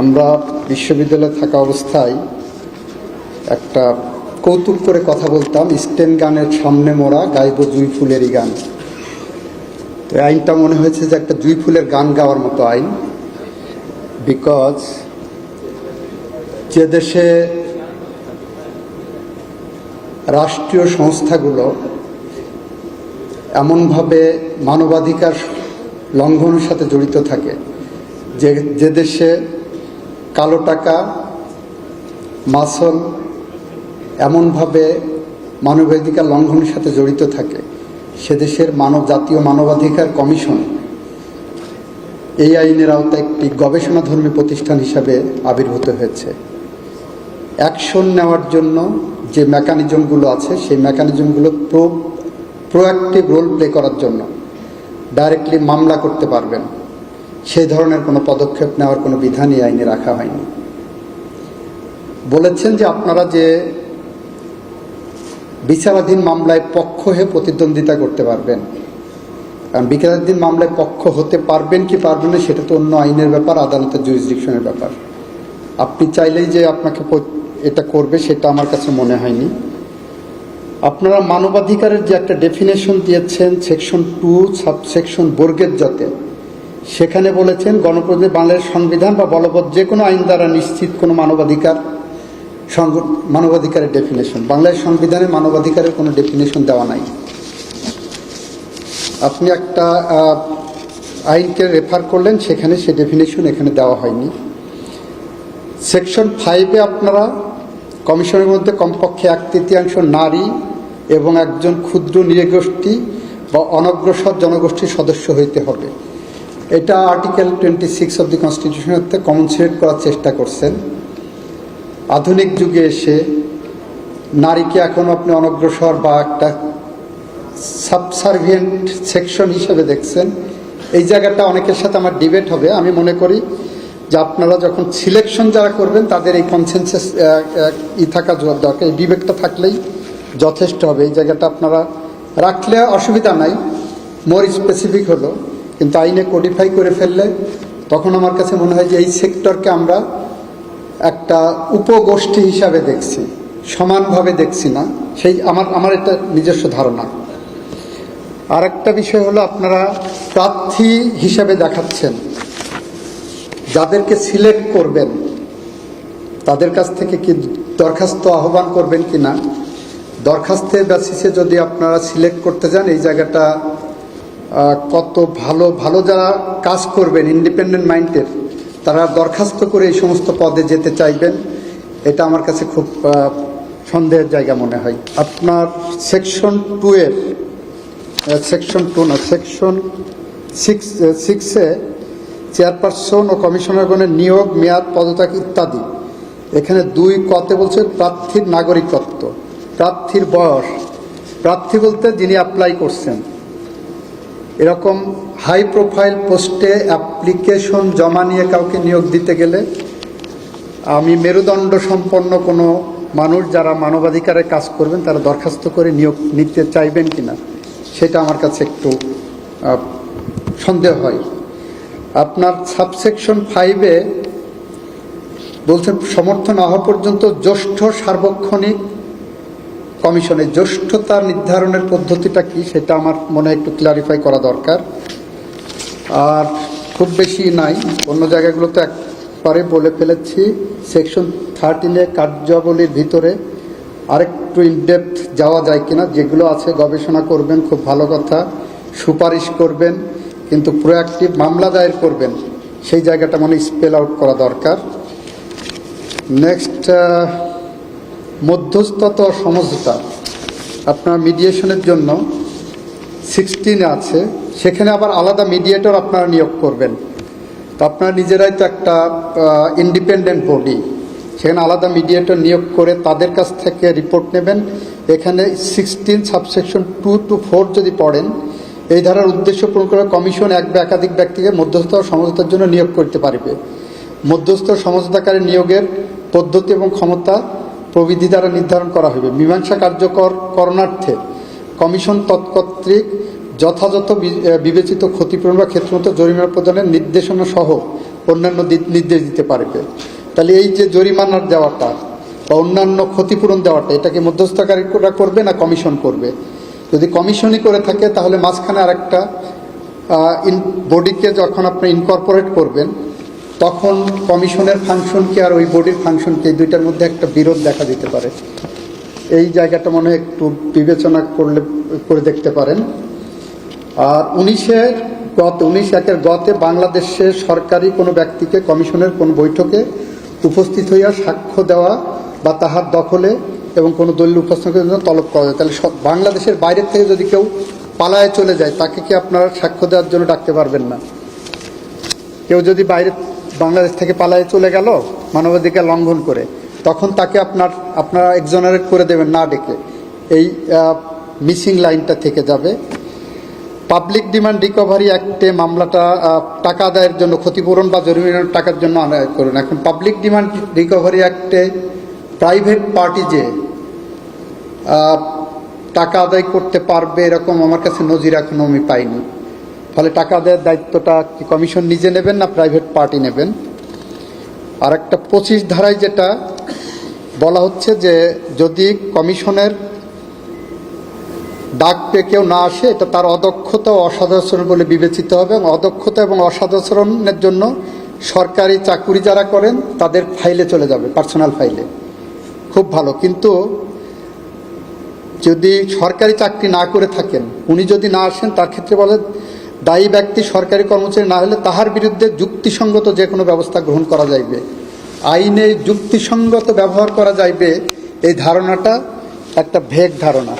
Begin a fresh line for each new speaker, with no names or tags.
আমরা বিশ্ববিদ্যালয়ে থাকা অবস্থায় একটা কৌতুক করে কথা বলতাম, স্টেন গানের সামনে মোড়া, গাইব জুই ফুলেরই গান। তো আইনটা মনে হয়েছে যে একটা জুই ফুলের গান গাওয়ার মতো আইন। বিকজ যে দেশে রাষ্ট্রীয় সংস্থাগুলো এমনভাবে মানবাধিকার লঙ্ঘনের সাথে জড়িত থাকে, যে যে দেশে কালো টাকা, মাসল এমনভাবে মানবাধিকার লঙ্ঘনের সাথে জড়িত থাকে। সে দেশের মানব জাতীয় মানবাধিকার কমিশন এই আইনের আওতায় একটি গবেষণাধর্মী প্রতিষ্ঠান হিসাবে আবির্ভূত হয়েছে। অ্যাকশন নেওয়ার জন্য যে মেকানিজমগুলো আছে, সেই মেকানিজমগুলো প্রো, প্রোঅ্যাক্টিভ রোল প্লে করার জন্য। ডাইরেক্টলি মামলা করতে পারবেন। সেই ধরনের কোনো পদক্ষেপ নেওয়ার কোনো বিধানই আইনে রাখা হয়নি। বলেছেন যে আপনারা যে বিচারাধীন মামলায় পক্ষ হয়ে প্রতিদ্বন্দ্বিতা করতে পারবেন, কারণ বিচারাধীন মামলায় পক্ষ হতে পারবেন কি পারবেন না, সেটা তো অন্য আইনের ব্যাপার, আদালতের জুরিসডিকশনের ব্যাপার। আপনি চাইলেই যে আপনাকে এটা করবে, সেটা আমার কাছে মনে হয়নি। আপনারা মানবাধিকারের যে একটা ডেফিনেশন দিয়েছেন সেকশন টু সাবসেকশন বর্গের যাতে সেখানে বলেছেন, গণপ্রজাতন্ত্রী বাংলাদেশ সংবিধান বা বলবৎ যে কোনো আইন দ্বারা নিশ্চিত কোনো মানবাধিকার মানবাধিকারের ডেফিনেশন বাংলাদেশ সংবিধানে মানবাধিকারের কোনো ডেফিনেশন দেওয়া নাই। আপনি একটা আইনকে রেফার করলেন, সেখানে সে ডেফিনেশন এখানে দেওয়া হয়নি। সেকশন ফাইভে আপনারা কমিশনের মধ্যে কমপক্ষে এক তৃতীয়াংশ নারী এবং একজন ক্ষুদ্র নৃগোষ্ঠী বা অনগ্রসর জনগোষ্ঠীর সদস্য হইতে হবে। এটা article twenty six of the কনস্টিটিউশনের কমনসিডেট করার চেষ্টা করছেন। আধুনিক যুগে এসে নারীকে এখন আপনি অনগ্রসর বা একটা সাবসার্ভিয়েন্ট সেকশন হিসেবে দেখছেন। এই জায়গাটা অনেকের সাথে আমার ডিবেট হবে। আমি মনে করি যে আপনারা যখন সিলেকশন যারা করবেন, তাদের এই কনসেনসাস ই থাকা জ- দরকার। এই বিবেকটা থাকলেই যথেষ্ট হবে। এই জায়গাটা আপনারা রাখলে অসুবিধা নাই। মোর স্পেসিফিক হলো। কিন্তু আইনে কোডিফাই করে ফেললে তখন আমার কাছে মনে হয় যে এই সেক্টরকে আমরা একটা উপগোষ্ঠী হিসাবে দেখছি সমানভাবে দেখছি না। সেই আমার আমার এটা নিজস্ব ধারণা। আর একটা বিষয় হলো আপনারা প্রার্থী হিসাবে দেখাচ্ছেন। যাদেরকে সিলেক্ট করবেন তাদের কাছ থেকে কি দরখাস্ত আহ্বান করবেন কি না দরখাস্তের বেসিসে যদি আপনারা সিলেক্ট করতে যান এই জায়গাটা আহ, কত ভালো ভালো যারা কাজ করবেন ইন্ডিপেন্ডেন্ট মাইন্ডের তারা দরখাস্ত করে এই সমস্ত পদে যেতে চাইবেন। এটা আমার কাছে খুব সন্দেহের জায়গা মনে হয়। আপনার সেকশন টু এর সেকশন টু না সেকশন সিক্স সিক্সে চেয়ারপারসন ও কমিশনারগণের নিয়োগ, মেয়াদ, পদত্যাগ ইত্যাদি। এখানে দুই কতে বলছে প্রার্থীর নাগরিকত্ব, প্রার্থীর বয়স। প্রার্থী বলতে যিনি অ্যাপ্লাই করছেন। এরকম হাই প্রোফাইল পোস্টে অ্যাপ্লিকেশন জমা নিয়ে কাউকে নিয়োগ দিতে গেলে আমি মেরুদণ্ড সম্পন্ন কোনো মানুষ যারা মানবাধিকারে কাজ করবেন, তারা দরখাস্ত করে নিয়োগ নিতে চাইবেন কি না সেটা আমার কাছে একটু সন্দেহ হয়। আপনার সাবসেকশন ফাইভে বলছেন, সমর্থন না হওয়া পর্যন্ত জ্যেষ্ঠ সার্বক্ষণিক কমিশনের জ্যেষ্ঠতা নির্ধারণের পদ্ধতিটা কি সেটা আমার মনে একটু ক্লারিফাই করা দরকার। আর খুব বেশি নাই, অন্য জায়গাগুলোতে একবারে বলে ফেলেছি। সেকশন থার্টিনে কার্যাবলীর ভিতরে আরেকটু ইনডেপথ যাওয়া যায় কিনা, যেগুলো আছে গবেষণা করবেন, খুব ভালো কথা, সুপারিশ করবেন, কিন্তু প্রোঅ্যাক্টিভ মামলা দায়ের করবেন, সেই জায়গাটা মনে স্পেল আউট করা দরকার। নেক্সট মধ্যস্থতা সমঝোতা। আপনার মিডিয়েশনের জন্য সিক্সটিন আছে। সেখানে আবার আলাদা মিডিয়েটর আপনারা নিয়োগ করবেন। তো আপনারা নিজেরাই তো একটা ইন্ডিপেন্ডেন্ট বডি সেখানে আলাদা মিডিয়েটর নিয়োগ করে তাদের কাছ থেকে রিপোর্ট নেবেন। এখানে sixteen subsection two two four যদি পড়েন, এই ধারার উদ্দেশ্য পূরণ করে কমিশন এক বা একাধিক ব্যক্তিকে মধ্যস্থ সমঝোতার জন্য নিয়োগ করতে পারবে। মধ্যস্থ সমঝোতাকারী নিয়োগের পদ্ধতি এবং ক্ষমতা প্রবিধি দ্বারা নির্ধারণ করা হবে মীমাংসা কার্যকর করণার্থে কমিশন তৎকর্তৃক যথাযথ বিবেচিত ক্ষতিপূরণ বা ক্ষেত্রমতো জরিমানা প্রদানের নির্দেশনা সহ অন্যান্য নির্দেশ দিতে পারবে। তাহলে এই যে জরিমানার দেওয়াটা বা অন্যান্য ক্ষতিপূরণ দেওয়াটা এটাকে মধ্যস্থকারীরা করবে না কমিশন করবে? যদি কমিশনই করে থাকে, তাহলে মাঝখানে আরেকটা বডিকে যখন আপনি ইনকর্পোরেট করবেন তখন কমিশনের ফাংশনকে আর ওই বডির ফাংশনকে দুইটার মধ্যে একটা বিরোধ দেখা দিতে পারে। এই জায়গাটা মনে হয় একটু বিবেচনা করলে, করে দেখতে পারেন। আর উনিশের গত, উনিশ একের গতে বাংলাদেশের সরকারি কোনো ব্যক্তিকে, কমিশনের কোনো বৈঠকে উপস্থিত হইয়া সাক্ষ্য দেওয়া বা তাহার দখলে এবং কোনো দলিল উপস্থাপনের জন্য তলব করা যায়। তাহলে বাংলাদেশের বাইরের থেকে যদি কেউ পালায় চলে যায়, তাকে কি আপনারা সাক্ষ্য দেওয়ার জন্য ডাকতে পারবেন না? কেউ যদি বাইরে বাংলাদেশ থেকে পালায় চলে গেল মানবাধিকার লঙ্ঘন করে। তখন তাকে আপনার, আপনারা এক্সোনারেট করে দেবেন না ডেকে। এই মিসিং লাইনটা থেকে যাবে। পাবলিক ডিমান্ড রিকভারি অ্যাক্টে মামলাটা টাকা আদায়ের জন্য, ক্ষতিপূরণ বা জরিমানার টাকার জন্য আদায় করুন। এখন পাবলিক ডিমান্ড রিকভারি অ্যাক্টে প্রাইভেট পার্টি যে টাকা আদায় করতে পারবে এরকম আমার কাছে নজির এখনও আমি পাইনি। ফলে টাকা দেওয়ার দায়িত্বটা কি কমিশন নিজে নেবেন না প্রাইভেট পার্টি নেবেন? আর একটা পঁচিশ ধারায় যেটা বলা হচ্ছে যে যদি কমিশনের ডাক পেয়ে কেউ না আসে, এটা তার অদক্ষতা ও অসাধাচরণ বলে বিবেচিত হবে এবং অদক্ষতা এবং অসাধাচরণের জন্য সরকারি চাকুরি যারা করেন, তাদের ফাইলে চলে যাবে, পার্সোনাল ফাইলে। খুব ভালো, কিন্তু যদি সরকারি চাকরি না করে থাকেন, উনি যদি না আসেন, তার ক্ষেত্রে বলে দায়ী ব্যক্তি সরকারি কর্মচারী না হলে তাহার বিরুদ্ধে যুক্তিসঙ্গত যে কোনো ব্যবস্থা গ্রহণ করা যাইবে। আইনে যুক্তিসঙ্গত ব্যবহার করা যাইবে, এই ধারণাটা একটা ভেগ ধারণা।